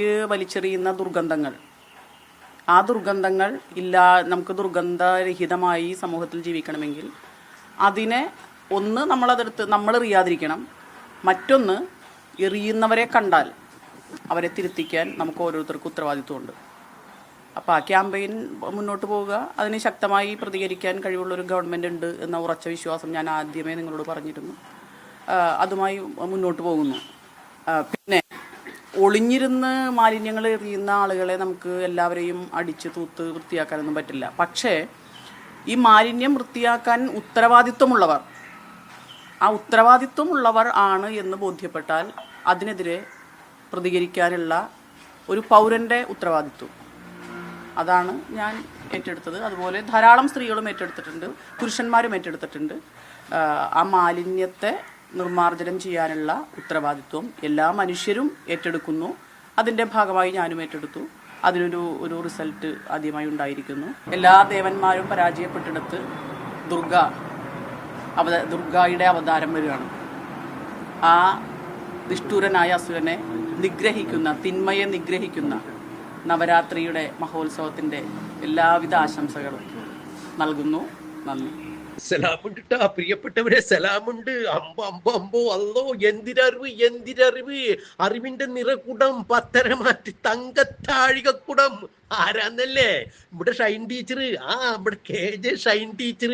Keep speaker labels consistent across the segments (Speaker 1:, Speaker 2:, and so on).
Speaker 1: വലിച്ചെറിയുന്ന ദുർഗന്ധങ്ങൾ. ആ ദുർഗന്ധങ്ങൾ ഇല്ലാ നമുക്ക് ദുർഗന്ധരഹിതമായി സമൂഹത്തിൽ ജീവിക്കണമെങ്കിൽ അതിനെ ഒന്ന് നമ്മളതെടുത്ത് നമ്മൾ എറിയാതിരിക്കണം. മറ്റൊന്ന് എറിയുന്നവരെ കണ്ടാൽ അവരെ തിരുത്തിക്കാൻ നമുക്ക് ഓരോരുത്തർക്കും ഉത്തരവാദിത്വമുണ്ട്. അപ്പോൾ ആ ക്യാമ്പയിൻ മുന്നോട്ട് പോവുക അതിന് ശക്തമായി പ്രതികരിക്കാൻ കഴിവുള്ള ഒരു ഗവൺമെന്റ് ഉണ്ട് എന്ന ഉറച്ച വിശ്വാസം ഞാൻ ആദ്യമേ നിങ്ങളോട് പറഞ്ഞിരുന്നു. അതുമായി മുന്നോട്ട് പോകുന്നു. പിന്നെ ഒളിഞ്ഞിരുന്ന് മാലിന്യങ്ങൾ എറിയുന്ന ആളുകളെ നമുക്ക് എല്ലാവരെയും അടിച്ച് തൂത്ത് വൃത്തിയാക്കാനൊന്നും പറ്റില്ല. പക്ഷേ ഈ മാലിന്യം വൃത്തിയാക്കാൻ ഉത്തരവാദിത്വമുള്ളവർ ആ ഉത്തരവാദിത്വമുള്ളവർ ആണ് എന്ന് ബോധ്യപ്പെട്ടാൽ അതിനെതിരെ പ്രതികരിക്കാനുള്ള ഒരു പൗരന്റെ ഉത്തരവാദിത്വം. അതാണ് ഞാൻ ഏറ്റെടുത്തത്. അതുപോലെ ധാരാളം സ്ത്രീകളും ഏറ്റെടുത്തിട്ടുണ്ട് പുരുഷന്മാരും ഏറ്റെടുത്തിട്ടുണ്ട്. ആ മാലിന്യത്തെ നിർമ്മാർജനം ചെയ്യാനുള്ള ഉത്തരവാദിത്വം എല്ലാ മനുഷ്യരും ഏറ്റെടുക്കുന്നു. അതിന്റെ ഭാഗമായി ഞാനും ഏറ്റെടുത്തു. അതിനൊരു ഒരു റിസൾട്ട് ആദ്യമായി ഉണ്ടായിരിക്കുന്നു. എല്ലാ ദേവന്മാരും പരാജയപ്പെട്ടിടത്ത് ദുർഗ അവത ദുർഗായുടെ അവതാരം വരികയാണ്. ആ നിഷ്ഠൂരനായ അസുരനെ നിഗ്രഹിക്കുന്ന തിന്മയെ നിഗ്രഹിക്കുന്ന നവരാത്രിയുടെ മഹോത്സവത്തിന്റെ എല്ലാവിധ ആശംസകളും നൽകുന്നു. നന്ദി.
Speaker 2: സലാമുണ്ട് ട്ടാ പ്രിയപ്പെട്ടവരെ സലാമുണ്ട്. അമ്പ അമ്പ അമ്പോ അല്ലോ എന്തിനറിവ് എന്തിനറിവ് അറിവിന്റെ നിറകുടം പത്തരമാറ്റി തങ്കത്താഴികക്കുടം. ആരാന്നല്ലേ? ഇവിടെ ഷൈൻ ടീച്ചർ ആ ഇവിടെ കെ ജെ ഷൈൻ ടീച്ചർ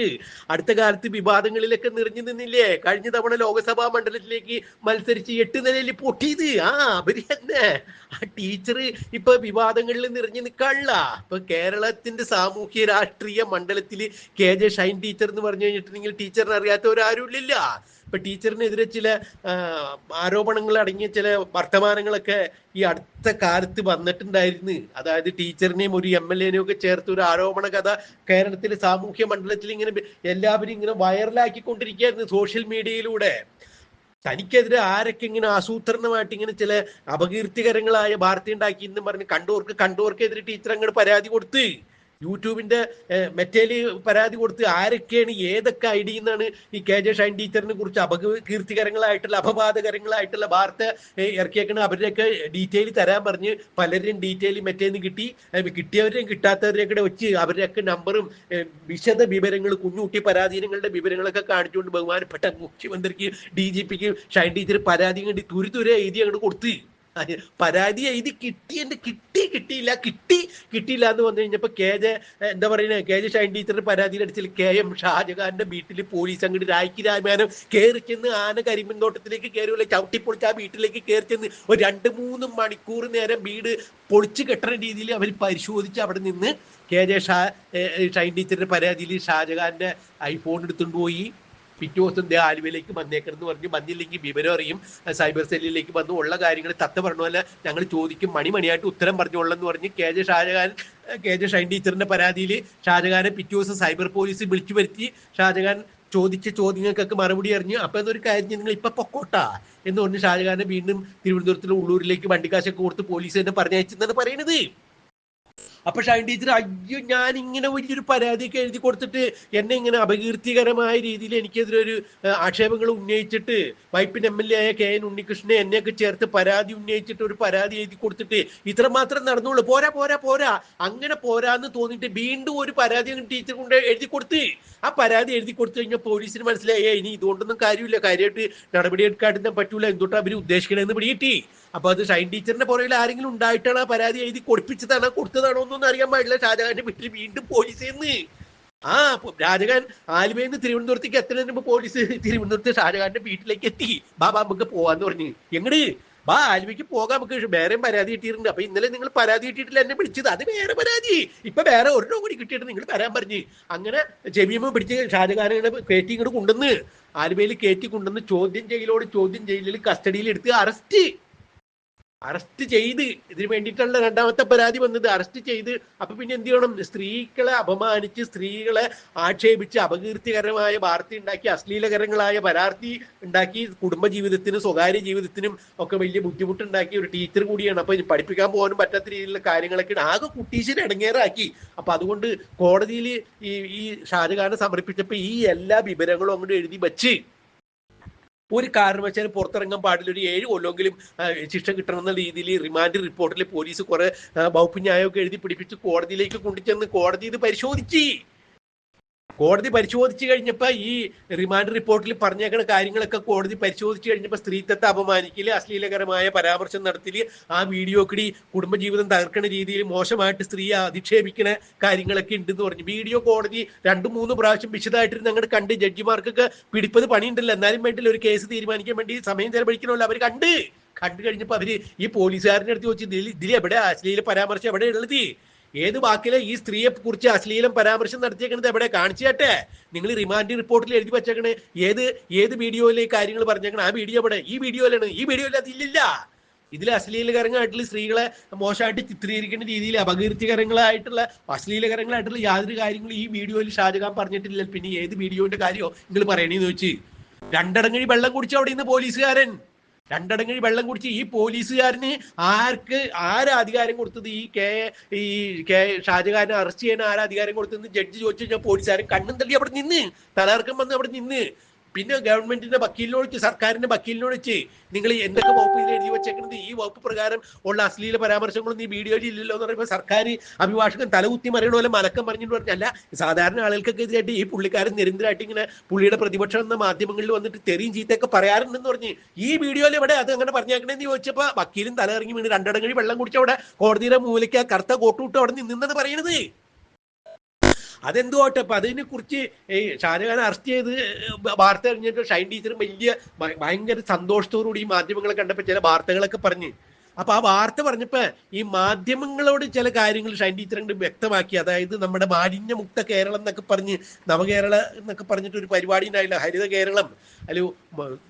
Speaker 2: അടുത്ത കാലത്ത് വിവാദങ്ങളിലൊക്കെ നിറഞ്ഞു നിന്നില്ലേ? കഴിഞ്ഞ തവണ ലോകസഭാ മണ്ഡലത്തിലേക്ക് മത്സരിച്ച് എട്ട് നിലയിൽ പൊട്ടിയത്. ആ അവർ തന്നെ. ആ ടീച്ചർ ഇപ്പൊ വിവാദങ്ങളിൽ നിറഞ്ഞു നിൽക്കാനുള്ള ഇപ്പൊ കേരളത്തിന്റെ സാമൂഹ്യ രാഷ്ട്രീയ മണ്ഡലത്തിൽ കെ ജെ ഷൈൻ ടീച്ചർ എന്ന് പറഞ്ഞു കഴിഞ്ഞിട്ടുണ്ടെങ്കിൽ ടീച്ചറിനെ അറിയാത്തവരാരുമില്ല. ഇപ്പൊ ടീച്ചറിനെതിരെ ചില ആരോപണങ്ങൾ അടങ്ങിയ ചില വർത്തമാനങ്ങളൊക്കെ ഈ അടുത്ത കാലത്ത് വന്നിട്ടുണ്ടായിരുന്നു. അതായത് ടീച്ചറിനെയും ഒരു എം എൽ എനെയും ഒക്കെ ചേർത്ത് ഒരു ആരോപണ കഥ കേരളത്തിലെ സാമൂഹ്യ മണ്ഡലത്തിൽ ഇങ്ങനെ എല്ലാവരും ഇങ്ങനെ വൈറലാക്കിക്കൊണ്ടിരിക്കുകയായിരുന്നു സോഷ്യൽ മീഡിയയിലൂടെ. തനിക്കെതിരെ ആരൊക്കെ ഇങ്ങനെ ആസൂത്രണമായിട്ട് ഇങ്ങനെ ചില അപകീർത്തികരങ്ങളായ വാർത്ത ഉണ്ടാക്കി എന്നും പറഞ്ഞ് കണ്ടോർക്ക് കണ്ടവർക്കെതിരെ ടീച്ചർ അങ്ങോട്ട് പരാതി കൊടുത്ത്. യൂട്യൂബിന്റെ മെറ്റേലി പരാതി കൊടുത്ത് ആരൊക്കെയാണ് ഏതൊക്കെ ഐ ഡി എന്നാണ് ഈ കെ ജെ ഷൈൻ ടീച്ചറിനെ കുറിച്ച് അപകീർത്തികരങ്ങളായിട്ടുള്ള അപവാദകരങ്ങളായിട്ടുള്ള വാർത്ത ഇറക്കിയേക്കണ. അവരുടെയൊക്കെ ഡീറ്റെയിൽ തരാൻ പറഞ്ഞ് പലരുടെയും ഡീറ്റെയിൽ മെറ്റേന്ന് കിട്ടി. കിട്ടിയവരെയും കിട്ടാത്തവരെയും കൂടെ വെച്ച് അവരുടെയൊക്കെ നമ്പറും വിശദ വിവരങ്ങൾ കുഞ്ഞുകുട്ടി പരാധീനങ്ങളുടെ വിവരങ്ങളൊക്കെ കാണിച്ചുകൊണ്ട് ബഹുമാനപ്പെട്ട മുഖ്യമന്ത്രിക്ക് ഡി ജി പിക്ക് ഷൈൻ ടീച്ചർ പരാതി കണ്ടി തുരി തുരെ എഴുതി അങ്ങോട്ട് കൊടുത്ത്. പരാതി എഴുതി കിട്ടി എന്റെ കിട്ടി കിട്ടിയില്ല. കിട്ടി കിട്ടിയില്ല എന്ന് വന്നു കഴിഞ്ഞപ്പോ കെ ജെ എന്താ പറയുന്നത് കെ ജെ ഷൈൻ ടീച്ചർ പരാതിയിൽ അടിച്ചാൽ കെ എം ഷാജഹാന്റെ വീട്ടിൽ പോലീസ് അങ്ങോട്ട് രാഖി രാമാനം കയറി ചെന്ന് ആന കരിമ്പിൻ തോട്ടത്തിലേക്ക് കയറിയുള്ള ചവിട്ടി പൊളിച്ച് ആ വീട്ടിലേക്ക് കയറി ചെന്ന് ഒരു രണ്ട് മൂന്ന് മണിക്കൂർ നേരം വീട് പൊളിച്ച് കെട്ടുന്ന രീതിയിൽ അവർ പരിശോധിച്ച് അവിടെ നിന്ന് കെ ജെ ഷാ ഷൈൻ ടീച്ചറിന്റെ പരാതിയിൽ ഷാജഹാന്റെ ഐഫോൺ എടുത്തുകൊണ്ട് പോയി. പിറ്റേ ദിവസം ദേ ആലുവയിലേക്ക് വന്നേക്കണമെന്ന് പറഞ്ഞ് വന്നില്ലെങ്കിൽ വിവരം അറിയും. സൈബർ സെല്ലിലേക്ക് വന്ന് ഉള്ള കാര്യങ്ങൾ തത്ത പറഞ്ഞ ഞങ്ങൾ ചോദിക്കും. മണിമണിയായിട്ട് ഉത്തരം പറഞ്ഞോളെന്ന് പറഞ്ഞ് K J Shajahan K J Shine ടീച്ചറിന്റെ പരാതിയിൽ ഷാജഹാനെ പിറ്റേ ദിവസം സൈബർ പോലീസ് വിളിച്ചു വരുത്തി. ഷാജഹാൻ ചോദിച്ച ചോദ്യങ്ങൾക്കൊക്കെ മറുപടി അറിഞ്ഞു അപ്പൊ അതൊരു കാര്യം നിങ്ങൾ ഇപ്പൊ പൊക്കോട്ടാ എന്ന് പറഞ്ഞ് ഷാജഹാനെ വീണ്ടും തിരുവനന്തപുരത്തിലെ ഉള്ളൂരിലേക്ക് വണ്ടിക്കാശൊക്കെ കൊടുത്ത് പോലീസ് തന്നെ പറഞ്ഞയച്ചെന്നാണ് പറയുന്നത്. അപ്പൊ ഷൈൻ ടീച്ചർ അയ്യോ ഞാൻ ഇങ്ങനെ വലിയൊരു പരാതിയൊക്കെ എഴുതി കൊടുത്തിട്ട് എന്നെ ഇങ്ങനെ അപകീർത്തികരമായ രീതിയിൽ എനിക്കെതിരെ ഒരു ആക്ഷേപങ്ങൾ ഉന്നയിച്ചിട്ട് വൈപ്പിൻ എം എൽ എ ആയ കെ എൻ ഉണ്ണികൃഷ്ണനെ എന്നെയൊക്കെ ചേർത്ത് പരാതി ഉന്നയിച്ചിട്ട് ഒരു പരാതി എഴുതി കൊടുത്തിട്ട് ഇത്ര മാത്രം നടന്നുള്ളൂ. പോരാ പോരാ പോരാ. അങ്ങനെ പോരാന്ന് തോന്നിട്ട് വീണ്ടും ഒരു പരാതി ടീച്ചർ കൊണ്ട് എഴുതി കൊടുത്ത്. ആ പരാതി എഴുതി കൊടുത്തു കഴിഞ്ഞാൽ പോലീസിന് മനസ്സിലായി ഇനി ഇതുകൊണ്ടൊന്നും കാര്യമില്ല. കാര്യമായിട്ട് നടപടി എടുക്കാണ്ടിരുന്ന പറ്റൂല. എന്തുകൊണ്ടാണ് അവർ ഉദ്ദേശിക്കണമെന്ന് പിടികിട്ടി? അപ്പൊ അത് ഷൈൻ ടീച്ചറിന്റെ പുറകിൽ ആരെങ്കിലും ഉണ്ടായിട്ടാണ് ആ പരാതി എഴുതി കൊടുപ്പിച്ചതാണോ കൊടുത്തതാണോ എന്നൊന്നും അറിയാൻ പാടില്ല. ഷാജഹാന്റെ വീട്ടിൽ വീണ്ടും പോലീസ് എന്ന് ആ ഷാജഹാൻ ആലുവയിൽ നിന്ന് തിരുവനന്തപുരത്തേക്ക് എത്തുന്നതിന് മുമ്പ് പോലീസ് തിരുവനന്തപുരത്ത് ഷാജഹാന്റെ വീട്ടിലേക്ക് എത്തി. ബാബാ നമുക്ക് പോവാന്ന് പറഞ്ഞു. എങ്ങട്? ബാ ആലുവയ്ക്ക് പോകാം. നമുക്ക് വേറെയും പരാതി കിട്ടിയിട്ടുണ്ട്. അപ്പൊ ഇന്നലെ നിങ്ങൾ പരാതി കിട്ടിയിട്ടില്ല എന്നെ വിളിച്ചത്. അത് വേറെ പരാതി. ഇപ്പൊ വേറെ ഒരെണ്ണം കൂടി കിട്ടിയിട്ട് നിങ്ങൾ വരാൻ പറഞ്ഞു. അങ്ങനെ ജമീമ പിടിച്ച് ഷാജഹാനെ കയറ്റി ഇങ്ങോട്ട് കൊണ്ടുവന്ന് ആലുവയിൽ കയറ്റി കൊണ്ടുവന്ന് ചോദ്യം ചെയ്യലോട് ചോദ്യം ചെയ്യലിൽ കസ്റ്റഡിയിൽ എടുത്ത് അറസ്റ്റ്. അറസ്റ്റ് ചെയ്ത് ഇതിനു വേണ്ടിയിട്ടുള്ള രണ്ടാമത്തെ പരാതി വന്നത് അറസ്റ്റ് ചെയ്ത് അപ്പൊ പിന്നെ എന്ത് ചെയ്യണം? സ്ത്രീകളെ അപമാനിച്ച് സ്ത്രീകളെ ആക്ഷേപിച്ച് അപകീർത്തികരമായ വാർത്ത ഉണ്ടാക്കി അശ്ലീലകരങ്ങളായ പരാർത്ഥി ഉണ്ടാക്കി കുടുംബജീവിതത്തിനും സ്വകാര്യ ജീവിതത്തിനും ഒക്കെ വലിയ ബുദ്ധിമുട്ടുണ്ടാക്കി ഒരു ടീച്ചർ കൂടിയാണ്. അപ്പൊ പഠിപ്പിക്കാൻ പോകാനും പറ്റാത്ത രീതിയിലുള്ള കാര്യങ്ങളൊക്കെ ആകെ കുട്ടീശ്വരെ ഇടങ്ങേറാക്കി അപ്പൊ അതുകൊണ്ട് കോടതിയിൽ ഈ ഈ ഷാജഹാനെ സമർപ്പിച്ചപ്പോ ഈ എല്ലാ വിവരങ്ങളും അങ്ങോട്ട് എഴുതി വച്ച് ഒരു കാരണവശാലും പുറത്തിറങ്ങാൻ പാടില്ല. ഒരു ഏഴ് കൊല്ലമെങ്കിലും ശിക്ഷ കിട്ടണം എന്ന രീതിയിൽ റിമാൻഡ് റിപ്പോർട്ടിൽ പോലീസ് കുറെ വകുപ്പ് ന്യായമൊക്കെ എഴുതി പിടിപ്പിച്ച് കോടതിയിലേക്ക് കൊണ്ടുചെന്ന് കോടതി ഇത് പരിശോധിച്ച്. കോടതി പരിശോധിച്ചു കഴിഞ്ഞപ്പോ ഈ റിമാൻഡ് റിപ്പോർട്ടിൽ പറഞ്ഞേക്കുന്ന കാര്യങ്ങളൊക്കെ കോടതി പരിശോധിച്ചു കഴിഞ്ഞപ്പോ സ്ത്രീത്വത്തെ അപമാനിക്കൽ അശ്ലീലകരമായ പരാമർശം നടത്തൽ ആ വീഡിയോക്കിടി കുടുംബജീവിതം തകർക്കുന്ന രീതിയിൽ മോശമായിട്ട് സ്ത്രീയെ അധിക്ഷേപിക്കുന്ന കാര്യങ്ങളൊക്കെ ഉണ്ടെന്ന് പറഞ്ഞു. വീഡിയോ കോടതി രണ്ടു മൂന്ന് പ്രാവശ്യം വിശദമായിട്ടിരുന്ന് ഞങ്ങൾ കണ്ട് ജഡ്ജിമാർക്കൊക്കെ പിടിപ്പത് പണിയുണ്ടല്ലോ. എന്നാലും വേണ്ടി ഒരു കേസ് തീരുമാനിക്കാൻ വേണ്ടി സമയം ചെലവഴിക്കണമല്ലോ അവർ കണ്ട്. കണ്ടു കഴിഞ്ഞപ്പോ അവർ ഈ പോലീസുകാരന്റെ അടുത്ത് ചോദിച്ചു ഇതിൽ ഇതിൽ എവിടെ അശ്ലീല പരാമർശം എവിടെ ഉള്ളത്? ഏത് വാക്കിലെ ഈ സ്ത്രീയെ കുറിച്ച് അശ്ലീലം പരാമർശം നടത്തിയേക്കണത് എവിടെ? കാണിച്ചേട്ടെ. നിങ്ങൾ റിമാൻഡ് റിപ്പോർട്ടിൽ എഴുതി വെച്ചേക്കണേ. ഏത് ഏത് വീഡിയോയിലെ കാര്യങ്ങൾ പറഞ്ഞേക്കണേ? ആ വീഡിയോ എവിടെ? ഈ വീഡിയോയിലാണ്. ഈ വീഡിയോയിൽ അതില്ല ഇതിൽ അശ്ലീലകരങ്ങളായിട്ടുള്ള സ്ത്രീകളെ മോശമായിട്ട് ചിത്രീകരിക്കുന്ന രീതിയിൽ അപകീർത്തികരങ്ങളായിട്ടുള്ള അശ്ലീലകരങ്ങളായിട്ടുള്ള യാതൊരു കാര്യങ്ങളും ഈ വീഡിയോയിൽ ഷാജഹാൻ പറഞ്ഞിട്ടില്ല പിന്നെ ഏത് വീഡിയോന്റെ കാര്യമോ നിങ്ങൾ പറയണേന്ന് വെച്ച് രണ്ടടങ്ങഴി വെള്ളം കുടിച്ചു അവിടെ നിന്ന് പോലീസുകാരൻ. രണ്ടടങ്ങഴി വെള്ളം കുടിച്ച് ഈ പോലീസുകാരന് ആർക്ക് ആരാ അധികാരം കൊടുത്തത്? ഈ കെ ഈ കെ ഷാജഹാനെ അറസ്റ്റ് ചെയ്യാൻ ആരാ അധികാരം കൊടുത്തതെന്ന് ജഡ്ജി ചോദിച്ചു കഴിഞ്ഞാൽ പോലീസുകാരൻ കണ്ണും തള്ളി അവിടെ നിന്ന് തലകർക്കം വന്ന് അവിടെ നിന്ന്. പിന്നെ ഗവൺമെന്റിന്റെ വക്കീലിനോട് സർക്കാരിന്റെ വക്കീലിനോട് നിങ്ങൾ എന്തൊക്കെ വകുപ്പിൽ എഴുതി വെച്ചേക്കുന്നത് ഈ വകുപ്പ് പ്രകാരം ഉള്ള അശ്ലീല പരാമർശങ്ങളൊന്നും ഈ വീഡിയോയിൽ ഇല്ലല്ലോ എന്ന് പറയുമ്പോൾ സർക്കാർ അഭിഭാഷകൻ തലകുത്തി മറിയണ പോലെ മലക്കം പറഞ്ഞിട്ട് പറഞ്ഞല്ല സാധാരണ ആളുകൾക്കൊക്കെ എതിരായിട്ട് ഈ പുള്ളിക്കാരൻ നിരന്തരമായിട്ട് ഇങ്ങനെ പുള്ളിയുടെ പ്രതിപക്ഷം എന്ന മാധ്യമങ്ങളിൽ വന്നിട്ട് തെറിയും ചീത്തയൊക്കെ പറയാറുണ്ടെന്ന് പറഞ്ഞ് ഈ വീഡിയോയിൽ ഇവിടെ അത് അങ്ങനെ പറഞ്ഞേക്കണേന്ന് ചോദിച്ചപ്പോൾ വക്കീലും തലയിറങ്ങി വീണ് രണ്ടടങ്ങി വെള്ളം കുടിച്ച് അവിടെ കോടതിയുടെ മൂലയ്ക്ക് ആ കറുത്ത കോട്ടുവിട്ട് അവിടെ നിന്നെന്ന് പറയണത്. അതെന്തുകൊട്ടെ അപ്പൊ അതിനെ കുറിച്ച് ഷാജഹാൻ അറസ്റ്റ് ചെയ്ത് വാർത്ത അറിഞ്ഞിട്ട് ഷൈൻ ടീച്ചറും വലിയ ഭയങ്കര സന്തോഷത്തോടുകൂടി ഈ മാധ്യമങ്ങളെ കണ്ടപ്പോ ചില വാർത്തകളൊക്കെ പറഞ്ഞ് അപ്പൊ ആ വാർത്ത പറഞ്ഞപ്പോ ഈ മാധ്യമങ്ങളോട് ചില കാര്യങ്ങൾ ഷൈൻ അങ്ങട് വ്യക്തമാക്കി. അതായത് നമ്മുടെ മാലിന്യമുക്ത കേരളം എന്നൊക്കെ പറഞ്ഞ് നവകേരള എന്നൊക്കെ പറഞ്ഞിട്ട് ഒരു പരിപാടി ഉണ്ടായില്ല. ഹരിത കേരളം. അല്ലോ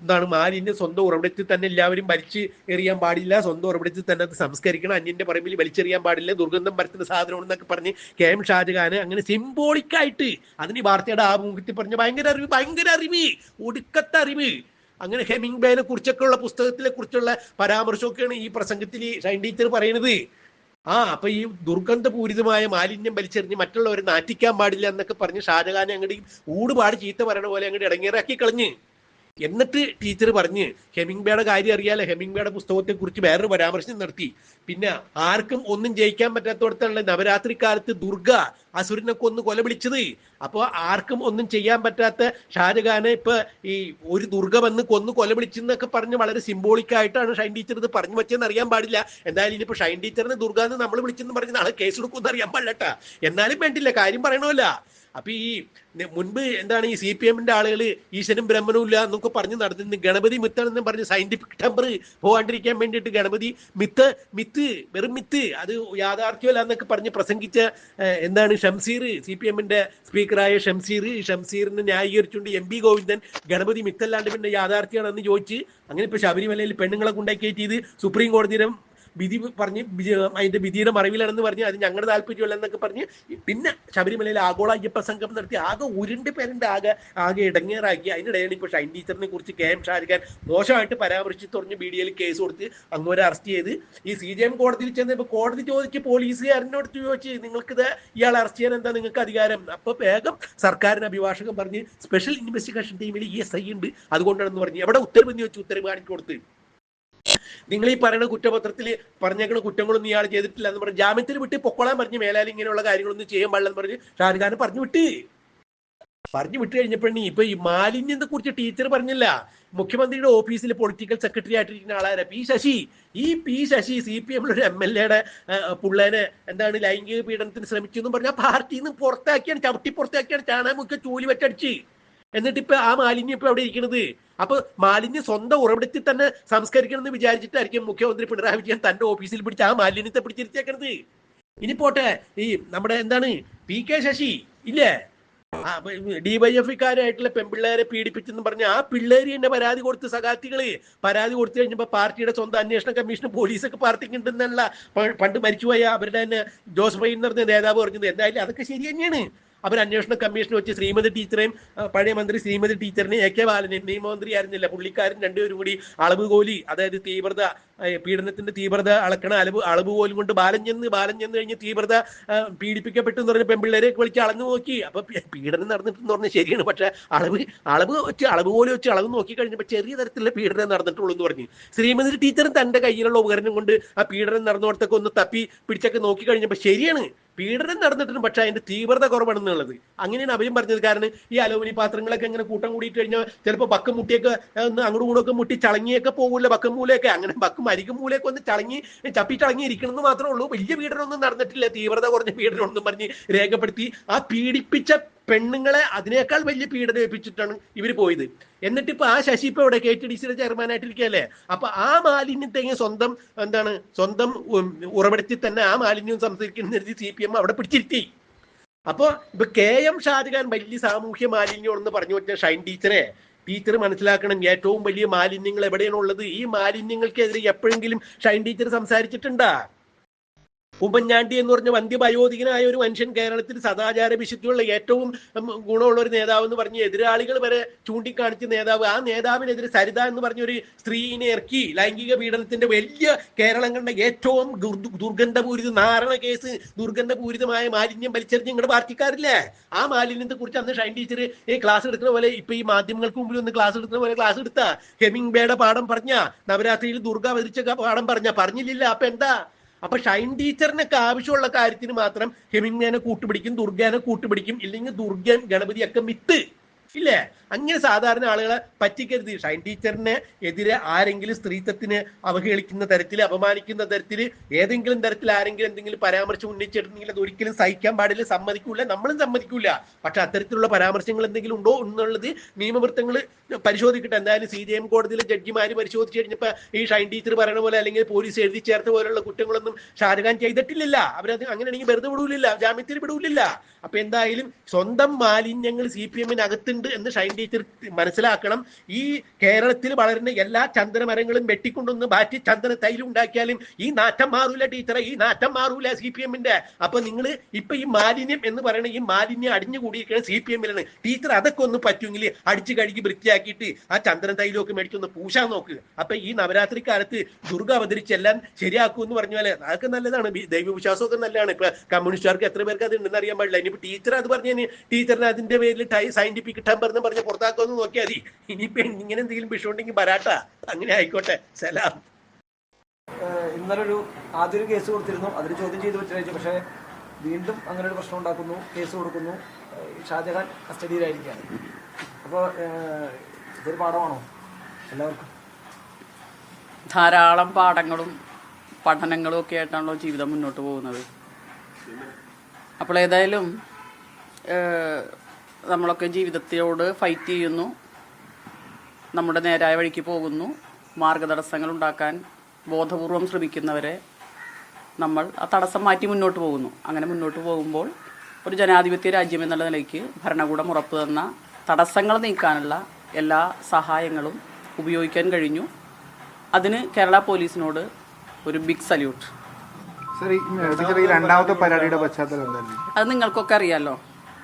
Speaker 2: എന്താണ് മാലിന്യം സ്വന്തം ഉറവിടത്തിൽ തന്നെ എല്ലാവരും വലിച്ച് എറിയാൻ പാടില്ല. സ്വന്തം ഉറവിടത്തിൽ തന്നെ അത് സംസ്കരിക്കണം. അന്യന്റെ പറമ്പിൽ വലിച്ചെറിയാൻ പാടില്ല. ദുർഗന്ധം പരത്തുന്ന സാധനം എന്നൊക്കെ പറഞ്ഞ് കെ എം ഷാജഹാന് അങ്ങനെ സിംബോളിക്കായിട്ട് അതിന് ഈ വാർത്തയുടെ ആഭിമുഖ്യത്തിൽ പറഞ്ഞ ഭയങ്കര അറിവ് ഭയങ്കര അറിവ് ഒടുക്കത്തെ അറിവ്. അങ്ങനെ ഹെമിങ് ബേനെ കുറിച്ചൊക്കെ ഉള്ള പുസ്തകത്തിലെ കുറിച്ചുള്ള പരാമർശമൊക്കെയാണ് ഈ പ്രസംഗത്തിൽ ഷൈൻ ടീച്ചർ പറയുന്നത് ആ അപ്പൊ ഈ ദുർഗന്ധപൂരിതമായ മാലിന്യം വലിച്ചെറിഞ്ഞ് മറ്റുള്ളവരെ നാറ്റിക്കാൻ പാടില്ല എന്നൊക്കെ പറഞ്ഞ് ഷാജഹാനെ അങ്ങോട്ട് ഊടുപാട് ചീത്ത പറയണ പോലെ അങ്ങോട്ട് ഇടങ്ങേറാക്കി കളഞ്ഞ്. എന്നിട്ട് ടീച്ചർ പറഞ്ഞ് ഹെമിംഗ് ബേയുടെ കാര്യം അറിയാലോ ഹെമിംഗ് ബേയുടെ പുസ്തകത്തെ കുറിച്ച് വേറൊരു പരാമർശം നടത്തി. പിന്നെ ആർക്കും ഒന്നും ജയിക്കാൻ പറ്റാത്തടത്തുള്ള നവരാത്രി കാലത്ത് ദുർഗ അസുരനെ കൊന്ന് കൊല വിളിച്ചത്. അപ്പോൾ ആർക്കും ഒന്നും ചെയ്യാൻ പറ്റാത്ത ഷാജഹാനെ ഇപ്പൊ ഈ ഒരു ദുർഗ വന്ന് കൊന്ന് കൊല വിളിച്ചെന്നൊക്കെ പറഞ്ഞ് വളരെ സിംബോളിക് ആയിട്ടാണ് ഷൈൻ ടീച്ചർ ഇത് പറഞ്ഞു വെച്ചതെന്ന് അറിയാൻ പാടില്ല. എന്തായാലും ഇനിയിപ്പോ ഷൈൻ ടീച്ചറിന് ദുർഗ എന്ന് നമ്മൾ വിളിച്ചെന്ന് പറഞ്ഞ് നാളെ കേസ് എടുക്കുമെന്ന് അറിയാൻ പാടില്ല എന്നാലും വേണ്ടില്ല കാര്യം പറയണമല്ല. അപ്പൊ ഈ മുൻപ് എന്താണ് ഈ സി പി എമ്മിന്റെ ആളുകൾ ഈശ്വരും ബ്രഹ്മനും ഇല്ല എന്നൊക്കെ പറഞ്ഞ് നടത്തുന്നത് ഗണപതി മിത്താണെന്ന് പറഞ്ഞ് സയന്റിഫിക് ടെമ്പർ പോകാണ്ടിരിക്കാൻ വേണ്ടിയിട്ട് ഗണപതി മിത്ത് മിത്ത് വെറും മിത്ത് അത് യാഥാർത്ഥ്യമല്ല എന്നൊക്കെ പറഞ്ഞ് പ്രസംഗിച്ച എന്താണ് ഷംസീർ സി പി എമ്മിന്റെ സ്പീക്കറായ ഷംസീർ. ഷംസീറിനെ ന്യായീകരിച്ചുകൊണ്ട് എം പി ഗോവിന്ദൻ ഗണപതി മിത്തല്ലാണ്ട് പിന്നെ യാഥാർത്ഥ്യമാണെന്ന് ചോദിച്ച് അങ്ങനെ ഇപ്പൊ ശബരിമലയിൽ പെണ്ണുങ്ങളെ കൊണ്ടാക്കിയിട്ട് സുപ്രീം കോടതിയുടെ വിധി പറഞ്ഞ് അതിന്റെ വിധിയുടെ മറവിലാണെന്ന് പറഞ്ഞ് അത് ഞങ്ങളുടെ താല്പര്യമല്ല എന്നൊക്കെ പറഞ്ഞ് പിന്നെ ശബരിമലയിൽ ആഗോള അയ്യപ്പ സംഘം നടത്തി ആകെ ഉരുണ്ട് പേരുടെ ആകെ ആകെ ഇടങ്ങേറാക്കി. അതിനിടയിൽ ഇപ്പോൾ ഷൈൻ ടീച്ചറിനെ കുറിച്ച് കെ എം ഷാജഹാൻ മോശമായിട്ട് പരാമർശിച്ച് തുറഞ്ഞ് ബി ഡി എൽ കേസ് കൊടുത്ത് അങ്ങോട്ട് അറസ്റ്റ് ചെയ്ത്. ഈ സി ജി എം കോടതിയിൽ ചെന്ന് ഇപ്പൊ കോടതി ചോദിച്ച് പോലീസുകാരനോട് ചോദിച്ച് നിങ്ങൾക്കിത് ഇയാൾ അറസ്റ്റ് ചെയ്യാൻ എന്താ നിങ്ങൾക്ക് അധികാരം? അപ്പൊ വേഗം സർക്കാരിന് അഭിഭാഷകൻ പറഞ്ഞ് സ്പെഷ്യൽ ഇൻവെസ്റ്റിഗേഷൻ ടീമിൽ ഇ എസ് ഐ ഉണ്ട്. അതുകൊണ്ടാണെന്ന് പറഞ്ഞ് എവിടെ ഉത്തരവ് എന്ന് വെച്ച് ഉത്തരവ് കാണിച്ചു കൊടുത്ത്. നിങ്ങൾ ഈ പറയുന്ന കുറ്റപത്രത്തിൽ പറഞ്ഞേക്കുന്ന കുറ്റങ്ങളൊന്നും ഇയാൾ ചെയ്തിട്ടില്ല എന്ന് പറഞ്ഞ് ജാമ്യത്തിൽ വിട്ട് പൊക്കോളാൻ പറഞ്ഞ് മേലാൽ ഇങ്ങനെയുള്ള കാര്യങ്ങളൊന്നും ചെയ്യാൻ പാടില്ലെന്ന് പറഞ്ഞ് ഷാജഹാൻ പറഞ്ഞു വിട്ട്. പറഞ്ഞു വിട്ട് കഴിഞ്ഞപ്പോഴേ ഇപ്പൊ ഈ മാലിന്യത്തെ കുറിച്ച് ടീച്ചർ പറഞ്ഞില്ല. മുഖ്യമന്ത്രിയുടെ ഓഫീസിൽ പൊളിറ്റിക്കൽ സെക്രട്ടറി ആയിട്ടിരിക്കുന്ന ആളാരാ? പി ശശി. ഈ പി ശശി സി പി എമ്മിലെ ഒരു എം എൽ എയുടെ പുള്ളേനെ എന്താണ് ലൈംഗിക പീഡനത്തിന് ശ്രമിച്ചു പറഞ്ഞാൽ പാർട്ടിയിൽ നിന്ന് പുറത്താക്കിയാണ് ചവിട്ടി പുറത്താക്കിയാണ് ചാണകമൊക്കെ ചൂലി വെച്ചടിച്ച് എന്നിട്ട് ഇപ്പൊ ആ മാലിന്യം ഇപ്പൊ അവിടെ ഇരിക്കുന്നത് അപ്പൊ മാലിന്യം സ്വന്തം ഉറവിടത്തിൽ തന്നെ സംസ്കരിക്കണം എന്ന് വിചാരിച്ചിട്ടായിരിക്കും മുഖ്യമന്ത്രി പിണറായി വിജയൻ തന്റെ ഓഫീസിൽ പിടിച്ച് ആ മാലിന്യത്തെ പിടിച്ചിരുത്തിയേക്കണത്. ഇനി പോട്ടെ ഈ നമ്മുടെ എന്താണ് പി കെ ശശി ഇല്ലേ? ഡിവൈഎഫ്ഇക്കാരായിട്ടുള്ള പെൺപിള്ളേരെ പീഡിപ്പിച്ചെന്ന് പറഞ്ഞ ആ പിള്ളേര് തന്നെ പരാതി കൊടുത്ത് സഖാത്തികൾ പരാതി കൊടുത്തു കഴിഞ്ഞപ്പോ പാർട്ടിയുടെ സ്വന്തം അന്വേഷണ കമ്മീഷൻ പോലീസൊക്കെ പാർട്ടിക്ക് ഉണ്ടെന്നല്ല പ- പണ്ട് മരിച്ചുപോയ അവരുടെ തന്നെ ജോസ് ഫൈൻ എന്ന് പറഞ്ഞ നേതാവ് പറഞ്ഞത്. എന്തായാലും അതൊക്കെ ശരി തന്നെയാണ്. അവർ അന്വേഷണ കമ്മീഷൻ വെച്ച് ശ്രീമതി ടീച്ചറെയും പഴയ മന്ത്രി ശ്രീമതി ടീച്ചറിനെയും എ കെ ബാലനെയും നിയമമന്ത്രി ആയിരുന്നില്ല പുള്ളിക്കാരും രണ്ടുപേരും കൂടി അളവ് കോലി അതായത് തീവ്രത പീഡനത്തിന്റെ തീവ്രത അളക്കണ അളവ് അളവ് അളവുകോലും കൊണ്ട് ബാലൻ ചെന്ന് ബാലൻ ചെന്ന് കഴിഞ്ഞ് തീവ്രത പീഡിപ്പിക്കപ്പെട്ടു എന്ന് പറഞ്ഞ പെൺപിള്ളേരെ വിളിച്ച് അളന്നു നോക്കി. അപ്പൊ പീഡനം നടന്നിട്ടെന്ന് പറഞ്ഞാൽ ശരിയാണ്. പക്ഷെ അളവ് അളവ് വെച്ച് അളവ് പോലെ വെച്ച് അളവ് നോക്കി കഴിഞ്ഞപ്പോൾ ചെറിയ തരത്തിലുള്ള പീഡനം നടന്നിട്ടുള്ളൂ എന്ന് പറഞ്ഞു. ശ്രീമതി ടീച്ചറും തന്റെ കയ്യിലുള്ള ഉപകരണം കൊണ്ട് ആ പീഡനം നടന്നിടത്തൊക്കെ ഒന്ന് തപ്പി പിടിച്ചൊക്കെ നോക്കി കഴിഞ്ഞപ്പോൾ ശരിയാണ്. പീഡനം നടന്നിട്ടുണ്ട് പക്ഷെ അതിന്റെ തീവ്രത കുറവാണെന്നുള്ളത്. അങ്ങനെയാണ് അവരും പറഞ്ഞത്. കാരണം ഈ അലോമിനി പാത്രങ്ങളൊക്കെ ഇങ്ങനെ കൂട്ടം കൂടിയിട്ട് കഴിഞ്ഞാൽ ചിലപ്പോൾ ബക്കം മുട്ടിയൊക്കെ അങ്ങോട്ടും ഇങ്ങോട്ടൊക്കെ മുട്ടി ചളങ്ങിയൊക്കെ പോകില്ല ബക്കം മൂലയൊക്കെ. അങ്ങനെ ബക്കം അരികും മൂലയൊക്കെ ഒന്ന് ചളങ്ങി ചപ്പി ചളങ്ങി ഇരിക്കണമെന്ന് മാത്രമേ ഉള്ളൂ. വലിയ പീഡനമൊന്നും നടന്നിട്ടില്ല. തീവ്രത കുറഞ്ഞ പീഡനം ഒന്നും പറഞ്ഞ് രേഖപ്പെടുത്തി ആ പീഡിപ്പിച്ച പെണ്ണുങ്ങളെ അതിനേക്കാൾ വലിയ പീഡനം ഏൽപ്പിച്ചിട്ടാണ് ഇവർ പോയത്. എന്നിട്ട് ഇപ്പൊ ആ ശശി ഇപ്പൊ എവിടെ? കെ ടി ഡി സിയുടെ ചെയർമാനായിട്ടിരിക്കുകയല്ലേ അപ്പൊ ആ മാലിന്യത്തെ സ്വന്തം എന്താണ് സ്വന്തം ഉറവിടത്തിൽ തന്നെ ആ മാലിന്യം സംസാരിക്കുന്ന സി പി എം അവിടെ പിടിച്ചിരുത്തി. അപ്പോൾ ഇപ്പൊ കെ എം ഷാജഹാൻ വലിയ സാമൂഹ്യ മാലിന്യമാണെന്ന് പറഞ്ഞു വെച്ച ഷൈൻ ടീച്ചറെ ടീച്ചർ മനസ്സിലാക്കണം ഏറ്റവും വലിയ മാലിന്യങ്ങൾ എവിടെയാണ് ഉള്ളത് ഈ മാലിന്യങ്ങൾക്കെതിരെ എപ്പോഴെങ്കിലും ഷൈൻ ടീച്ചർ സംസാരിച്ചിട്ടുണ്ടാ? ഉമ്മൻചാണ്ടി എന്ന് പറഞ്ഞ വന്ധ്യവയോധികനായ ഒരു മനുഷ്യൻ കേരളത്തിൽ സദാചാര വിശുദ്ധിയുള്ള ഏറ്റവും ഗുണമുള്ള ഒരു നേതാവ് എന്ന് പറഞ്ഞ് എതിരാളികൾ വരെ ചൂണ്ടിക്കാണിച്ച നേതാവ്. ആ നേതാവിനെതിരെ സരിത എന്ന് പറഞ്ഞ ഒരു സ്ത്രീനെ ഇറക്കി. ലൈംഗിക പീഡനത്തിന്റെ വലിയ കേരളം കണ്ട ഏറ്റവും ദുർ- ദുർഗന്ധപൂരിത നാരണ കേസ് ദുർഗന്ധപൂരിതമായ മാലിന്യം വലിച്ചെറിഞ്ഞ് നിങ്ങളുടെ പാർട്ടിക്കാരില്ലേ? ആ മാലിന്യത്തെ കുറിച്ച് അന്ന് ഷൈൻ ടീച്ചർ ഈ ക്ലാസ് എടുക്കുന്ന പോലെ ഇപ്പൊ ഈ മാധ്യമങ്ങൾക്ക് മുമ്പിൽ ഒന്ന് ക്ലാസ് എടുക്കുന്ന പോലെ ക്ലാസ് എടുത്ത. ഹെമിംഗ് ബേയുടെ പാഠം പറഞ്ഞ. നവരാത്രിയിൽ ദുർഗ വരിച്ച പാഠം പറഞ്ഞ. പറഞ്ഞില്ലില്ല. അപ്പൊ എന്താ? അപ്പൊ ഷൈൻ ടീച്ചറിനൊക്കെ ആവശ്യമുള്ള കാര്യത്തിന് മാത്രം ഹെമിങ്മേനെ കൂട്ടുപിടിക്കും ദുർഗേനെ കൂട്ടുപിടിക്കും ഇല്ലെങ്കിൽ ദുർഗൻ ഗണപതിയൊക്കെ മിത്ത്. ഇല്ലേ? അങ്ങനെ സാധാരണ ആളുകളെ പറ്റിക്കരുത്. ഷൈൻ ടീച്ചറിനെ എതിരെ ആരെങ്കിലും സ്ത്രീത്വത്തിന് അവഹേളിക്കുന്ന തരത്തിൽ അപമാനിക്കുന്ന തരത്തിൽ ഏതെങ്കിലും തരത്തിൽ ആരെങ്കിലും എന്തെങ്കിലും പരാമർശം ഉന്നയിച്ചിട്ടുണ്ടെങ്കിൽ അത് ഒരിക്കലും സഹിക്കാൻ പാടില്ല സമ്മതിക്കൂല നമ്മളും സമ്മതിക്കൂല. പക്ഷെ അത്തരത്തിലുള്ള പരാമർശങ്ങൾ എന്തെങ്കിലും ഉണ്ടോ എന്നുള്ളത് നിയമവൃത്തങ്ങൾ പരിശോധിക്കട്ടെ. എന്തായാലും സി ജി എം കോടതിയിലെ ജഡ്ജിമാര് പരിശോധിച്ച് കഴിഞ്ഞപ്പോ ഈ ഷൈൻ ടീച്ചർ പറയുന്ന പോലെ അല്ലെങ്കിൽ പോലീസ് എഴുതി ചേർത്ത പോലുള്ള കുറ്റങ്ങളൊന്നും ഷാരുഖാൻ ചെയ്തിട്ടില്ല അവരത് അങ്ങനെയാണെങ്കിൽ വെറുതെ വിടൂലില്ല ജാമ്യത്തിൽ വിടൂലില്ല. അപ്പൊ എന്തായാലും സ്വന്തം മാലിന്യങ്ങൾ സി പി എമ്മിന് അകത്തുണ്ട് എന്ന് ഷൈൻ ടീച്ചർ മനസ്സിലാക്കണം. ഈ കേരളത്തിൽ വളരുന്ന എല്ലാ ചന്ദനമരങ്ങളും വെട്ടിക്കൊണ്ടൊന്ന് മാറ്റി ചന്ദന തൈലം ഉണ്ടാക്കിയാലും ഈ നാറ്റം മാറൂല ടീച്ചറെ ഈ നാറ്റം മാറൂല സി പി എമ്മിന്റെ. അപ്പൊ നിങ്ങൾ ഇപ്പൊ ഈ മാലിന്യം എന്ന് പറയുന്ന ഈ മാലിന്യം അടിഞ്ഞുകൂടിയിരിക്കുന്നത് സി പി എമ്മിലാണ്. ടീച്ചർ അതൊക്കെ ഒന്ന് പറ്റുമെങ്കിൽ അടിച്ചു കഴുകി വൃത്തിയാക്കിയിട്ട് ആ ചന്ദന തൈലമൊക്കെ മേടിച്ചൊന്ന് പൂശാൻ നോക്കുക അപ്പൊ ഈ നവരാത്രി കാലത്ത് ദുർഗ അവതരിച്ച് എല്ലാം ശരിയാക്കും എന്ന് പറഞ്ഞ അതൊക്കെ നല്ലതാണ്. ദൈവവിശ്വാസമൊക്കെ നല്ലതാണ്. ഇപ്പൊ കമ്മ്യൂണിസ്റ്റുകാർക്ക് എത്ര പേർക്ക് അത് ഉണ്ടെന്ന് അറിയാൻ പാടില്ല. ഇനിയിപ്പോ ടീച്ചർ അത് പറഞ്ഞു ടീച്ചറിന് അതിന്റെ പേരിൽ സയന്റിഫിക് ടെമ്പർ എന്ന് പറഞ്ഞ് പുറത്താക്കുമെന്ന് നോക്കിയാൽ മതി. ഇനിയിപ്പോ ഇങ്ങനെ എന്തെങ്കിലും വിഷയമുണ്ടെങ്കിൽ വരാട്ട അങ്ങനെ ആയിക്കോട്ടെ. സലാം.
Speaker 3: ഇന്നലൊരു ഇന്നലെ ഒരു ആദ്യം കേസ് കൊടുത്തിരുന്നു. അതിൽ ചോദ്യം ചെയ്ത് വെച്ചു പക്ഷേ വീണ്ടും അങ്ങനെ ഒരു പ്രശ്നം ഉണ്ടാക്കുന്നു. കേസ് കൊടുക്കുന്നു. ഷാജഹാൻ കസ്റ്റഡിയിലായിരിക്കുകയാണ്. അപ്പോൾ ഇതൊരു പാഠമാണോ? എല്ലാവർക്കും.
Speaker 1: ധാരാളം പാഠങ്ങളും പഠനങ്ങളും ഒക്കെ ആയിട്ടാണല്ലോ ജീവിതം മുന്നോട്ട് പോകുന്നത്. അപ്പോൾ ഏതായാലും നമ്മളൊക്കെ ജീവിതത്തെയോട് ഫൈറ്റ് ചെയ്യുന്നു. നമ്മുടെ നേരായ വഴിക്ക് പോകുന്നു. മാർഗതടസ്സങ്ങൾ ഉണ്ടാക്കാൻ ബോധപൂർവം ശ്രമിക്കുന്നവരെ നമ്മൾ ആ തടസ്സം മാറ്റി മുന്നോട്ട് പോകുന്നു. അങ്ങനെ മുന്നോട്ട് പോകുമ്പോൾ ഒരു ജനാധിപത്യ രാജ്യം എന്നുള്ള നിലയ്ക്ക് ഭരണകൂടം ഉറപ്പ് തന്ന തടസ്സങ്ങൾ നീക്കാനുള്ള എല്ലാ സഹായങ്ങളും ഉപയോഗിക്കാൻ കഴിഞ്ഞു. അതിന് കേരള പോലീസിനോട് ഒരു ബിഗ് സല്യൂട്ട് അത് നിങ്ങൾക്കൊക്കെ അറിയാലോ.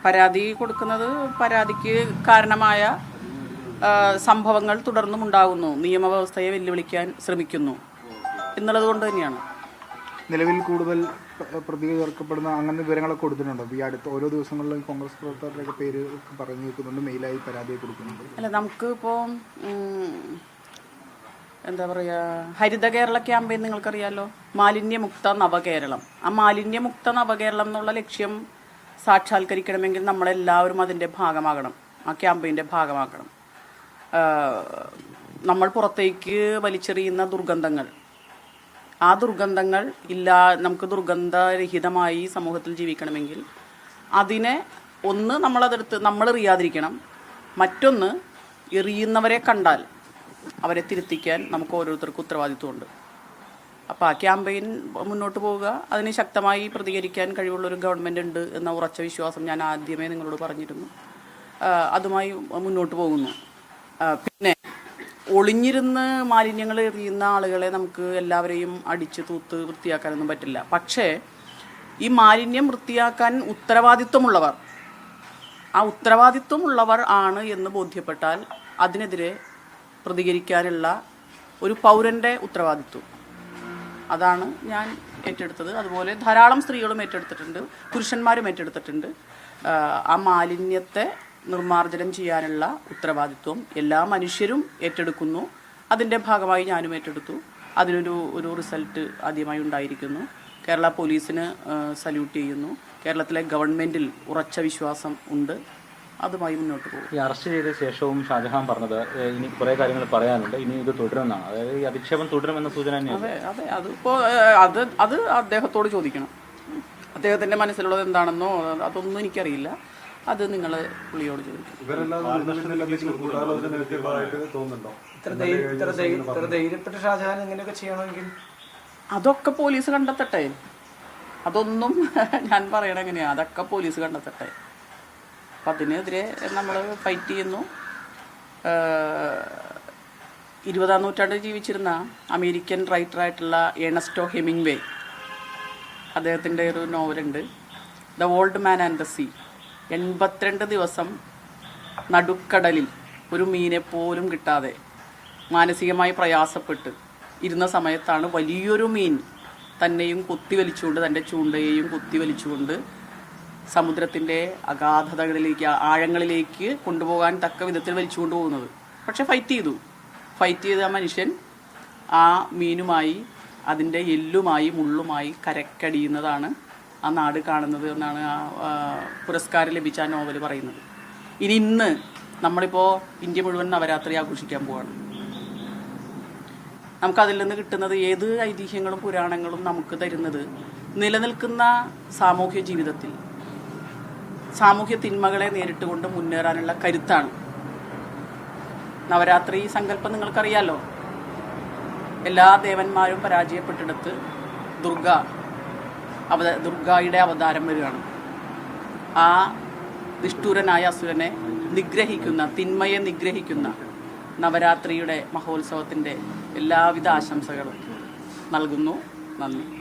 Speaker 1: പരാതി കൊടുക്കുന്നത് പരാതിക്ക് കാരണമായ സംഭവങ്ങൾ തുടർന്നും ഉണ്ടാകുന്നു. നിയമവ്യവസ്ഥയെ വെല്ലുവിളിക്കാൻ ശ്രമിക്കുന്നു. എന്നുള്ളത് കൊണ്ട് തന്നെയാണ്.
Speaker 4: നിലവിൽ കൂടുതൽ പ്രതികരിക്കപ്പെടുന്ന ചേർക്കപ്പെടുന്ന അങ്ങനെ വിവരങ്ങളൊക്കെ കൊടുത്തിട്ടുണ്ടോ? ഈ അടുത്ത ഓരോ ദിവസങ്ങളിലും കോൺഗ്രസ് പ്രവർത്തകരുടെയൊക്കെ പേര് പറഞ്ഞു വെക്കുന്നുണ്ട് മെയിലായി പരാതി കൊടുക്കുന്നുണ്ട്.
Speaker 1: അല്ല നമുക്ക് ഇപ്പോൾ എന്താ പറയുക ഹരിത കേരള ക്യാമ്പയിൻ നിങ്ങൾക്കറിയാലോ? മാലിന്യമുക്ത നവകേരളം. ആ മാലിന്യമുക്ത നവകേരളം എന്നുള്ള ലക്ഷ്യം സാക്ഷാത്കരിക്കണമെങ്കിൽ നമ്മളെല്ലാവരും അതിന്റെ ഭാഗമാകണം. ആ ക്യാമ്പയിന്റെ ഭാഗമാകണം. നമ്മൾ പുറത്തേക്ക് വലിച്ചെറിയുന്ന ദുർഗന്ധങ്ങൾ. ആ ദുർഗന്ധങ്ങൾ ഇല്ലാ നമുക്ക് ദുർഗന്ധരഹിതമായി സമൂഹത്തിൽ ജീവിക്കണമെങ്കിൽ അതിനെ ഒന്ന് നമ്മളതെടുത്ത് നമ്മൾ എറിയാതിരിക്കണം മറ്റൊന്ന് എറിയുന്നവരെ കണ്ടാൽ അവരെ തിരുത്തിക്കാൻ നമുക്ക് ഓരോരുത്തർക്കും ഉത്തരവാദിത്വമുണ്ട്. അപ്പോൾ ആ ക്യാമ്പയിൻ മുന്നോട്ട് പോവുക. അതിന് ശക്തമായി പ്രതികരിക്കാൻ കഴിവുള്ള ഒരു ഗവൺമെന്റ് ഉണ്ട് എന്ന ഉറച്ച വിശ്വാസം ഞാൻ ആദ്യമേ നിങ്ങളോട് പറഞ്ഞിരുന്നു. അതുമായി മുന്നോട്ട് പോകുന്നു. പിന്നെ ഒളിഞ്ഞിരുന്ന് മാലിന്യങ്ങൾ എറിയുന്ന ആളുകളെ നമുക്ക് എല്ലാവരെയും അടിച്ച് തൂത്ത് വൃത്തിയാക്കാനൊന്നും പറ്റില്ല. പക്ഷേ ഈ മാലിന്യം വൃത്തിയാക്കാൻ ഉത്തരവാദിത്വമുള്ളവർ ആ ഉത്തരവാദിത്വമുള്ളവർ ആണ് എന്ന് ബോധ്യപ്പെട്ടാൽ അതിനെതിരെ പ്രതികരിക്കാനുള്ള ഒരു പൗരന്റെ ഉത്തരവാദിത്വം. അതാണ് ഞാൻ ഏറ്റെടുത്തത്. അതുപോലെ ധാരാളം സ്ത്രീകളും ഏറ്റെടുത്തിട്ടുണ്ട് പുരുഷന്മാരും ഏറ്റെടുത്തിട്ടുണ്ട്. ആ, മാലിന്യത്തെ നിർമ്മാർജനം ചെയ്യാനുള്ള ഉത്തരവാദിത്വം എല്ലാ മനുഷ്യരും ഏറ്റെടുക്കുന്നു. അതിന്റെ ഭാഗമായി ഞാനും ഏറ്റെടുത്തു. അതിനൊരു ഒരു റിസൾട്ട് ആദ്യമായി ഉണ്ടായിരിക്കുന്നു. കേരള പോലീസിന് സല്യൂട്ട് ചെയ്യുന്നു. കേരളത്തിലെ ഗവൺമെന്റിൽ ഉറച്ച വിശ്വാസം ഉണ്ട്. അതുമായി മുന്നോട്ട് പോകും.
Speaker 5: ഈ അറസ്റ്റ് ചെയ്ത ശേഷവും ഷാജഹാൻ പറഞ്ഞത് ഇനി കുറെ കാര്യങ്ങൾ പറയാനുണ്ട് ഇനി ഇത് തുടരുമെന്നാണ്. അതായത് ഈ അധിക്ഷേപം തുടരുമെന്ന സൂചന
Speaker 1: അതെ അതെ. അതിപ്പോ ഏഹ്, അത് അത് അദ്ദേഹത്തോട് ചോദിക്കണം. അദ്ദേഹത്തിന്റെ മനസ്സിലുള്ളത് എന്താണെന്നോ അതൊന്നും എനിക്കറിയില്ല. അത് നിങ്ങൾ പുള്ളിയോട് ചോദിക്കും
Speaker 3: ഇത്ര ധൈര്യം ഇത്ര ധൈര്യം ഇത്ര ധൈര്യപ്പെട്ട ഷാജഹാൻ ഇങ്ങനെയൊക്കെ ചെയ്യണമെങ്കിൽ.
Speaker 1: അതൊക്കെ പോലീസ് കണ്ടെത്തട്ടെ. അതൊന്നും ഞാൻ പറയണെങ്ങനെയാ അതൊക്കെ പോലീസ് കണ്ടെത്തട്ടെ. അപ്പം അതിനെതിരെ നമ്മൾ ഫൈറ്റ് ചെയ്യുന്നു ഇരുപതാം നൂറ്റാണ്ടിൽ ജീവിച്ചിരുന്ന അമേരിക്കൻ റൈറ്ററായിട്ടുള്ള ഏണസ്റ്റോ ഹെമിംഗ്വേ അദ്ദേഹത്തിന്റെ ഒരു നോവലുണ്ട്. The old man and the sea എൺപത്തിരണ്ട് ദിവസം നടുക്കടലിൽ ഒരു മീനെ പോലും കിട്ടാതെ മാനസികമായി പ്രയാസപ്പെട്ട് ഇരുന്ന സമയത്താണ് വലിയൊരു മീൻ തന്നെയും കുത്തി വലിച്ചുകൊണ്ട് തന്റെ ചൂണ്ടയെയും കുത്തി വലിച്ചുകൊണ്ട് സമുദ്രത്തിന്റെ അഗാധതകളിലേക്ക് ആഴങ്ങളിലേക്ക് കൊണ്ടുപോകാൻ തക്ക വിധത്തിൽ വലിച്ചുകൊണ്ട് പോകുന്നത് പക്ഷെ ഫൈറ്റ് ചെയ്തു. ഫൈറ്റ് ചെയ്ത മനുഷ്യൻ ആ മീനുമായി അതിന്റെ എല്ലുമായി മുള്ളുമായി കരക്കടിയുന്നതാണ് ആ നാട് കാണുന്നത് എന്നാണ് ആ പുരസ്കാരം ലഭിച്ച ആ നോവൽ പറയുന്നത്. ഇനി ഇന്ന് നമ്മളിപ്പോൾ ഇന്ത്യ മുഴുവൻ നവരാത്രി ആഘോഷിക്കാൻ പോവാണ്. നമുക്കതിൽ നിന്ന് കിട്ടുന്നത് ഏത് ഐതിഹ്യങ്ങളും പുരാണങ്ങളും നമുക്ക് തരുന്നത് നിലനിൽക്കുന്ന സാമൂഹ്യ ജീവിതത്തിൽ സാമൂഹ്യ തിന്മകളെ നേരിട്ടുകൊണ്ട് മുന്നേറാനുള്ള കരുത്താണ്. നവരാത്രി സങ്കല്പം നിങ്ങൾക്കറിയാലോ? എല്ലാ ദേവന്മാരും പരാജയപ്പെട്ടിടത്ത് ദുർഗ അവത ദുർഗായുടെ അവതാരം വരികയാണ്. ആ നിഷ്ഠൂരനായ അസുരനെ നിഗ്രഹിക്കുന്ന തിന്മയെ നിഗ്രഹിക്കുന്ന നവരാത്രിയുടെ മഹോത്സവത്തിന്റെ എല്ലാവിധ ആശംസകളും നൽകുന്നു. നന്ദി.